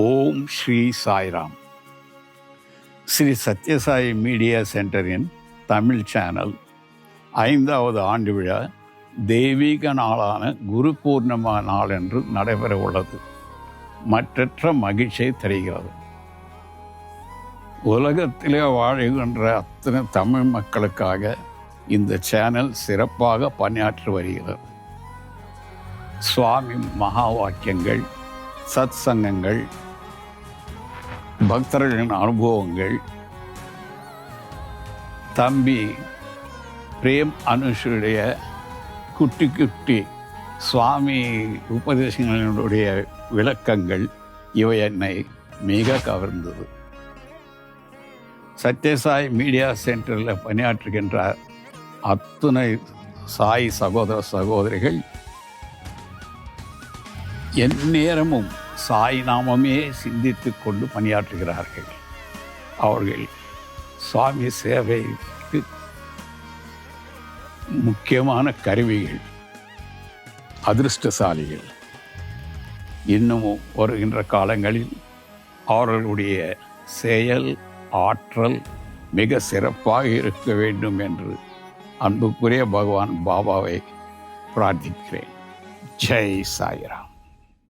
ஓம் Sri Sairam. Sri Sathyasai media சென்டரின் Tamil channel. ஐந்தாவது ஆண்டு விழா தெய்வீக நாளான குரு பூர்ணிமா நாளன்று நடைபெற உள்ளது. மற்றற்ற மகிழ்ச்சியை தருகிறது. உலகத்திலே வாழுகின்ற அத்தனை தமிழ் மக்களுக்காக இந்த சேனல் சிறப்பாக பணியாற்றி வருகிறது. சுவாமி மகா வாக்கியங்கள் சத் சங்கங்கள் பக்தர்களின் அனுபவங்கள் தம்பி பிரேம் அனுஷுடைய குட்டி குட்டி சுவாமி உபதேசங்களினுடைய விளக்கங்கள் இவை என்னை மிக கவர்ந்தது. சத்யசாய் மீடியா சென்டரில் பணியாற்றுகின்ற அத்துணை சாய் சகோதர சகோதரிகள் எந்நேரமும் சாய் நாமமே சிந்தித்து கொண்டு பணியாற்றுகிறார்கள். அவர்கள் சுவாமி சேவைக்கு முக்கியமான கருவிகள் அதிர்ஷ்டசாலிகள். இன்னமும் வருகின்ற காலங்களில் அவர்களுடைய செயல் ஆற்றல் மிக சிறப்பாக இருக்க வேண்டும் என்று அன்புக்குரிய பகவான் பாபாவை பிரார்த்திக்கிறேன். ஜெய் சாய்ராம்.